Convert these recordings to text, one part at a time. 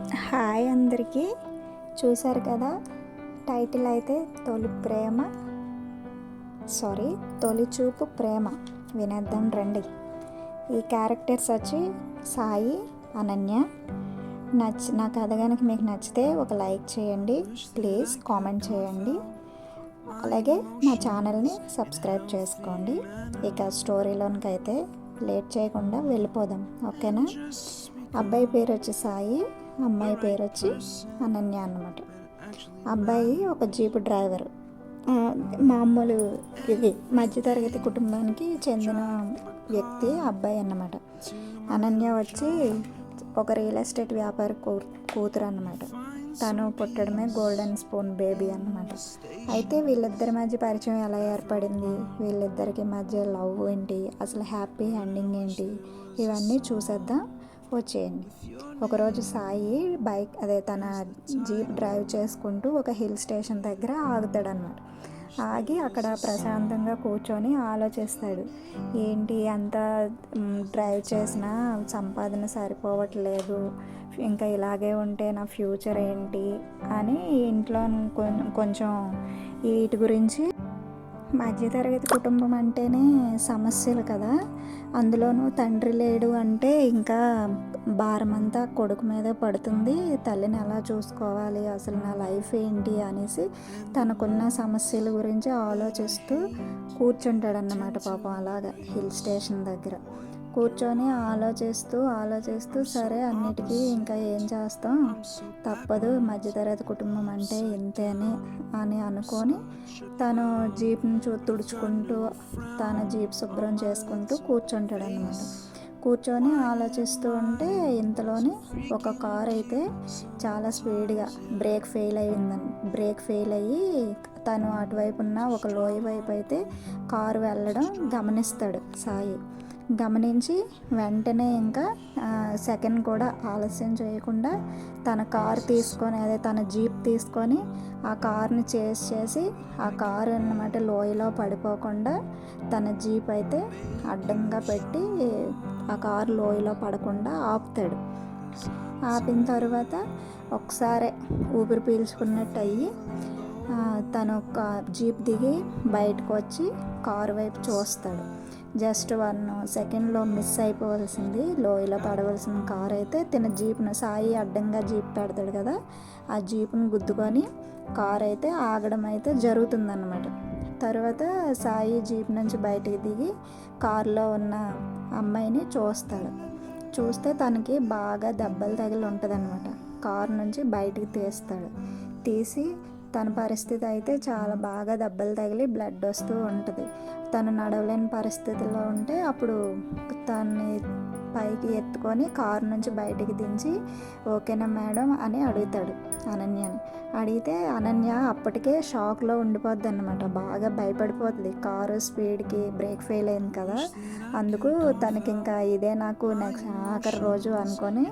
Hi అందరికీ. చూశారు కదా టైటిల్ అయితే తొలి ప్రేమ. సారీ తొలి చూపు ప్రేమ. వినేద్దాం రండి. ఈ క్యారెక్టర్స్ వచ్చి సాయి అనన్య. నచ్చ నా కథ కనుక మీకు నచ్చితే ఒక లైక్ చేయండి ప్లీజ్ కామెంట్ చేయండి. అలాగే నా ఛానల్ని సబ్స్క్రైబ్ చేసుకోండి. ఇక స్టోరీలోనికి అయితే లేట్ చేయకుండా వెళ్ళిపోదాం. ఓకేనా? అబ్బాయి పేరు వచ్చి సాయి. అమ్మాయి పేరు వచ్చి అనన్య అన్నమాట. అబ్బాయి ఒక జీపు డ్రైవర్. మామూలు ఇది మధ్యతరగతి కుటుంబానికి చెందిన వ్యక్తి అబ్బాయి అన్నమాట. అనన్య వచ్చి ఒక రియల్ ఎస్టేట్ వ్యాపారి కూతురు అన్నమాట. తను పుట్టడమే గోల్డెన్ స్పూన్ బేబీ అన్నమాట. అయితే వీళ్ళిద్దరి మధ్య పరిచయం ఎలా ఏర్పడింది? వీళ్ళిద్దరికి మధ్య లవ్ ఏంటి? అసలు హ్యాపీ ఎండింగ్ ఏంటి? ఇవన్నీ చూసేద్దాం. వచ్చేయండి. ఒకరోజు సాయి బైక్ అదే తన జీప్ డ్రైవ్ చేసుకుంటూ ఒక హిల్ స్టేషన్ దగ్గర ఆగుతాడనమాట ఆగి అక్కడ ప్రశాంతంగా కూర్చొని ఆలోచిస్తాడు. ఏంటి అంత డ్రైవ్ చేసినా సంపాదన సరిపోవట్లేదు. ఇంకా ఇలాగే ఉంటే నా ఫ్యూచర్ ఏంటి? అని ఇంట్లో కొంచెం వీటి గురించి మధ్యతరగతి కుటుంబం అంటేనే సమస్యలు కదా. అందులోనూ తండ్రి లేడు అంటే ఇంకా భారం అంతా కొడుకు మీదే పడుతుంది. తల్లిని ఎలా చూసుకోవాలి? అసలు నా లైఫ్ ఏంటి? అనేసి తనకున్న సమస్యల గురించి ఆలోచిస్తూ కూర్చుంటాడన్నమాట పాపం అలాగా హిల్ స్టేషన్ దగ్గర. కూర్చొని ఆలోచిస్తూ ఆలోచిస్తూ సరే అన్నిటికీ ఇంకా ఏం చేస్తాం? తప్పదు. మధ్యతరగతి కుటుంబం అంటే ఇంతే అని అనుకొని తను జీప్ని చూ తుడుచుకుంటూ తన జీప్ శుభ్రం చేసుకుంటూ కూర్చుంటాడు అనమాట కూర్చొని ఆలోచిస్తూ ఉంటే ఇంతలోనే ఒక కార్ అయితే చాలా స్పీడ్గా బ్రేక్ ఫెయిల్ అయిందని బ్రేక్ ఫెయిల్ అయ్యి తను అటువైపు ఉన్న ఒక లోయ వైపు అయితే కారు వెళ్ళడం గమనిస్తాడు సాయి. గమనించి వెంటనే ఇంకా సెకండ్ కూడా ఆలస్యం చేయకుండా తన కార్ తీసుకొని అదే తన జీప్ తీసుకొని ఆ కార్ని చేసి చేసి ఆ కార్ అన్నమాట లోయలో పడిపోకుండా తన జీప్ అయితే అడ్డంగా పెట్టి ఆ కార్ లోయలో పడకుండా ఆపుతాడు. ఆపిన తర్వాత ఒకసారి ఊపిరి పీల్చుకున్నట్టు అయ్యి తను ఒక జీప్ దిగి బయటకు వచ్చి కారు వైపు చూస్తాడు. జస్ట్ వన్ సెకండ్లో మిస్ అయిపోవలసింది. లోయలో పడవలసిన కార్ అయితే తన జీప్ను సాయి అడ్డంగా జీప్ పెడతాడు కదా ఆ జీప్ను గుద్దుకొని కార్ అయితే ఆగడం అయితే జరుగుతుందన్నమాట. తర్వాత సాయి జీప్ నుంచి బయటికి దిగి కారులో ఉన్న అమ్మాయిని చూస్తాడు. చూస్తే తనకి బాగా దెబ్బలు తగిలి ఉంటుంది కారు నుంచి బయటికి తీస్తాడు. తీసి తన పరిస్థితి అయితే చాలా బాగా దెబ్బలు తగిలి బ్లడ్ వస్తూ ఉంటుంది. తను నడవలేని పరిస్థితిలో ఉంటే అప్పుడు తన్ని పైకి ఎత్తుకొని కారు నుంచి బయటికి దించి ఓకేనా మేడం అని అడుగుతాడు అనన్యని. అడిగితే అనన్య అప్పటికే షాక్లో ఉండిపోద్ది అనమాట బాగా భయపడిపోతుంది. కారు స్పీడ్కి బ్రేక్ ఫెయిల్ అయింది కదా. అందుకు తనకి ఇంకా ఇదే నాకు నెక్స్ట్ ఆఖరి రోజు అనుకొని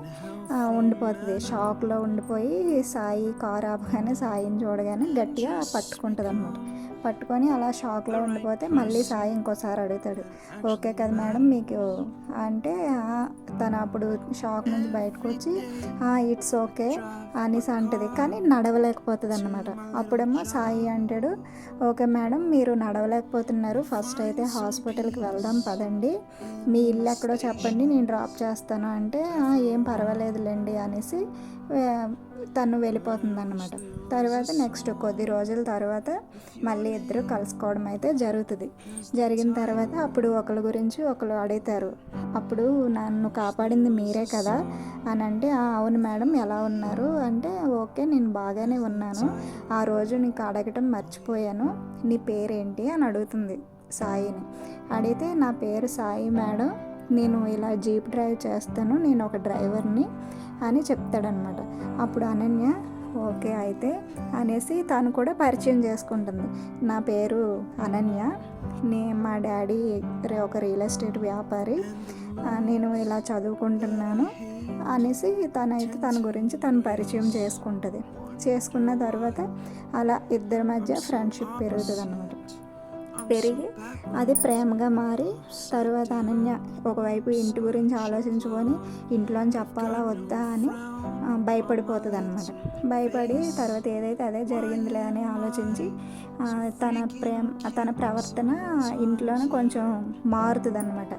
ఉండిపోతుంది. షాక్లో ఉండిపోయి సాయి కారు ఆపగానే సాయిని చూడగానే గట్టిగా పట్టుకుంటుంది అనమాట పట్టుకొని అలా షాక్లో ఉండిపోతే మళ్ళీ సాయి ఇంకోసారి అడుగుతాడు. ఓకే కదా మేడం మీకు అంటే. తను అప్పుడు షాక్ నుంచి బయటకు వచ్చి ఇట్స్ ఓకే అనేసి అంటది. కానీ నడవలేకపోతుంది అన్నమాట అప్పుడేమో సాయి అంటాడు ఓకే మేడం మీరు నడవలేకపోతున్నారు. ఫస్ట్ అయితే హాస్పిటల్కి వెళ్దాం పదండి. మీ ఇల్లు ఎక్కడో చెప్పండి నేను డ్రాప్ చేస్తాను. అంటే "ఆ, ఏం పర్వాలేదులేండి అనేసి తను వెళ్ళిపోతుంది అనమాట తర్వాత నెక్స్ట్ కొద్ది రోజుల తర్వాత మళ్ళీ ఇద్దరు కలుసుకోవడం అయితే జరుగుతుంది. జరిగిన తర్వాత అప్పుడు ఒకరి గురించి ఒకరు అడుగుతారు. అప్పుడు నన్ను కాపాడింది మీరే కదా? అని అంటే అవును మేడం ఎలా ఉన్నారు? అంటే ఓకే నేను బాగానే ఉన్నాను. ఆ రోజు నీకు అడగటం మర్చిపోయాను. నీ పేరేంటి? అని అడుగుతుంది సాయిని. అడిగితే నా పేరు సాయి మేడం. నేను ఇలా జీప్ డ్రైవ్ చేస్తాను. నేను ఒక డ్రైవర్ని అని చెప్తాడనమాట. అప్పుడు అనన్య ఓకే అయితే అనేసి తను కూడా పరిచయం చేసుకుంటుంది. నా పేరు అనన్య. నే మా డాడీ రే- ఒక రియల్ ఎస్టేట్ వ్యాపారి. నేను ఇలా చదువుకుంటున్నాను అనేసి తనైతే తన గురించి తను పరిచయం చేసుకుంటుంది. చేసుకున్న తర్వాత అలా ఇద్దరి మధ్య ఫ్రెండ్షిప్ పెరుగుతుంది అన్నమాట పెరిగి అది ప్రేమగా మారి తర్వాత అనన్య ఒకవైపు ఇంటి గురించి ఆలోచించుకొని ఇంట్లోని చెప్పాలా వద్దా అని భయపడిపోతుంది అనమాట భయపడి తర్వాత ఏదైతే అదే జరిగిందిలే అని ఆలోచించి తన ప్రేమ తన ప్రవర్తన ఇంట్లోనే కొంచెం మారుతుంది అనమాట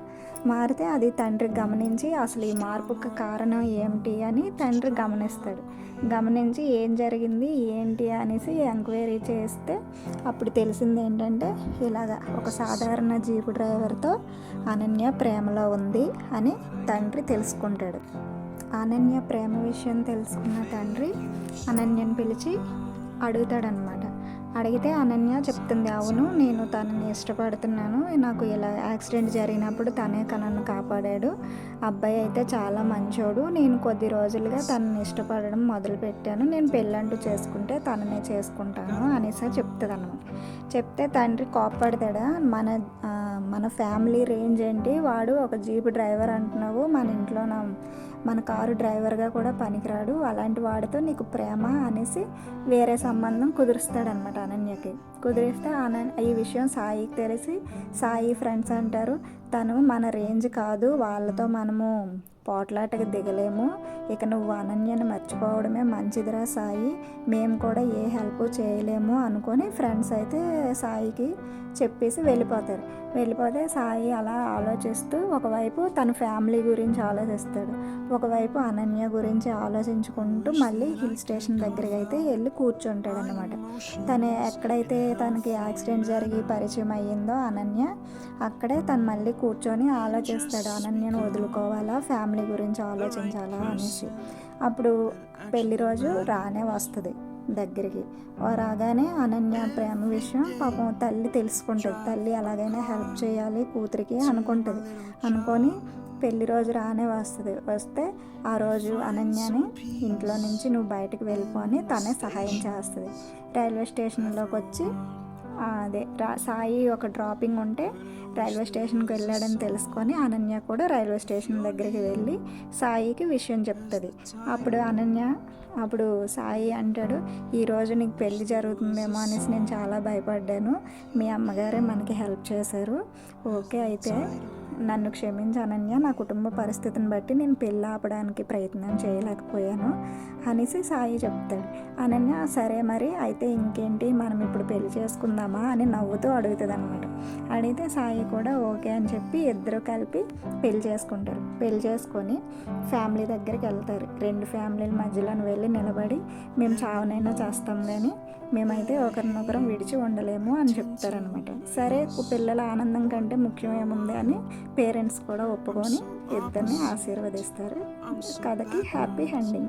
మారితే అది తండ్రి గమనించి అసలు ఈ మార్పుకి కారణం ఏమిటి అని తండ్రి గమనిస్తాడు. గమనించి ఏం జరిగింది ఏంటి అనేసి ఎంక్వైరీ చేస్తే అప్పుడు తెలిసింది ఏంటంటే ఇలాగా ఒక సాధారణ జీపు డ్రైవర్తో అనన్య ప్రేమలో ఉంది అని తండ్రి తెలుసుకుంటాడు. అనన్య ప్రేమ విషయం తెలుసుకున్న తండ్రి అనన్యని పిలిచి అడుగుతాడనమాట అడిగితే అనన్య చెప్తుంది అవును నేను తనని ఇష్టపడుతున్నాను. నాకు ఇలా యాక్సిడెంట్ జరిగినప్పుడు తనే తనను కాపాడాడు. అబ్బాయి అయితే చాలా మంచోడు. నేను కొద్ది రోజులుగా తనని ఇష్టపడడం మొదలుపెట్టాను. నేను పెళ్ళంటూ చేసుకుంటే తననే చేసుకుంటాను అనేసి చెప్తుంది అనమాట చెప్తే తండ్రి కోప్పడతాడా మన మన ఫ్యామిలీ రేంజ్ ఏంటి? వాడు ఒక జీప్ డ్రైవర్ అంటున్నావు మన ఇంట్లో నా మన కారు డ్రైవర్గా కూడా పనికిరాడు. అలాంటి వాడితో నీకు ప్రేమ అనేసి వేరే సంబంధం కుదురుస్తాడనమాట అనన్యకి. కుదిరిస్తే అన ఈ విషయం సాయికి తెలిసి సాయి ఫ్రెండ్స్ అంటారు తను మన రేంజ్ కాదు వాళ్ళతో మనము పోట్లాటకి దిగలేము. ఇక నువ్వు అనన్యని మర్చిపోవడమే మంచిదిరా సాయి. మేము కూడా ఏ హెల్ప్ చేయలేము అనుకొని ఫ్రెండ్స్ అయితే సాయికి చెప్పేసి వెళ్ళిపోతారు. వెళ్ళిపోతే సాయి అలా ఆలోచిస్తూ ఒకవైపు తన ఫ్యామిలీ గురించి ఆలోచిస్తాడు ఒకవైపు అనన్య గురించి ఆలోచించుకుంటూ మళ్ళీ హిల్ స్టేషన్ దగ్గరికి అయితే వెళ్ళి కూర్చుంటాడు అనమాట తను ఎక్కడైతే తనకి యాక్సిడెంట్ జరిగి పరిచయం అయ్యిందో అనన్య అక్కడే తను మళ్ళీ కూర్చొని ఆలోచిస్తాడు అనన్యను వదులుకోవాలా ఫ్యామిలీ గురించి ఆలోచించాలా అనేసి. అప్పుడు పెళ్ళి రోజు రానే వస్తుంది. దగ్గరికి. ఓ రాగానే అనన్య ప్రేమ విషయం పాపం తల్లి తెలుసుకుంటుంది. తల్లి ఎలాగైనా హెల్ప్ చేయాలి కూతురికి అనుకుంటుంది. అనుకొని పెళ్ళి రోజు రానే వస్తుంది. వస్తే ఆ రోజు అనన్యని ఇంట్లో నుంచి నువ్వు బయటకు వెళ్ళిపోని తనే సహాయం చేస్తుంది. రైల్వే స్టేషన్లోకి వచ్చి అదే రా సాయి ఒక డ్రాపింగ్ ఉంటే రైల్వే స్టేషన్కి వెళ్ళాడని తెలుసుకొని అనన్య కూడా రైల్వే స్టేషన్ దగ్గరికి వెళ్ళి సాయికి విషయం చెప్తుంది. అప్పుడు అనన్య అప్పుడు సాయి అంటాడు ఈరోజు నీకు పెళ్ళి జరుగుతుందేమో అనేసి నేను చాలా భయపడ్డాను. మీ అమ్మగారే మనకి హెల్ప్ చేశారు. ఓకే అయితే నన్ను క్షమించి అనన్య నా కుటుంబ పరిస్థితిని బట్టి నేను పెళ్ళి ఆపడానికి ప్రయత్నం చేయలేకపోయాను అనేసి సాయి చెప్తాడు. అనన్య సరే మరి అయితే ఇంకేంటి? మనం ఇప్పుడు పెళ్ళి చేసుకుందామా? అని నవ్వుతూ అడుగుతుంది అనమాట అడిగితే సాయి కూడా ఓకే అని చెప్పి ఇద్దరు కలిపి పెళ్ళి చేసుకుంటారు. పెళ్ళి చేసుకొని ఫ్యామిలీ దగ్గరికి వెళ్తారు. రెండు ఫ్యామిలీల మధ్యలో వెళ్ళి నిలబడి మేము చావనైనా చేస్తాం అని మేమైతే ఒకరినొకరం విడిచి ఉండలేము అని చెప్తారనమాట సరే పిల్లల ఆనందం కంటే ముఖ్యం ఏముంది అని పేరెంట్స్ కూడా ఒప్పుకొని ఇద్దరిని ఆశీర్వదిస్తారు. కథకి హ్యాపీ ఎండింగ్.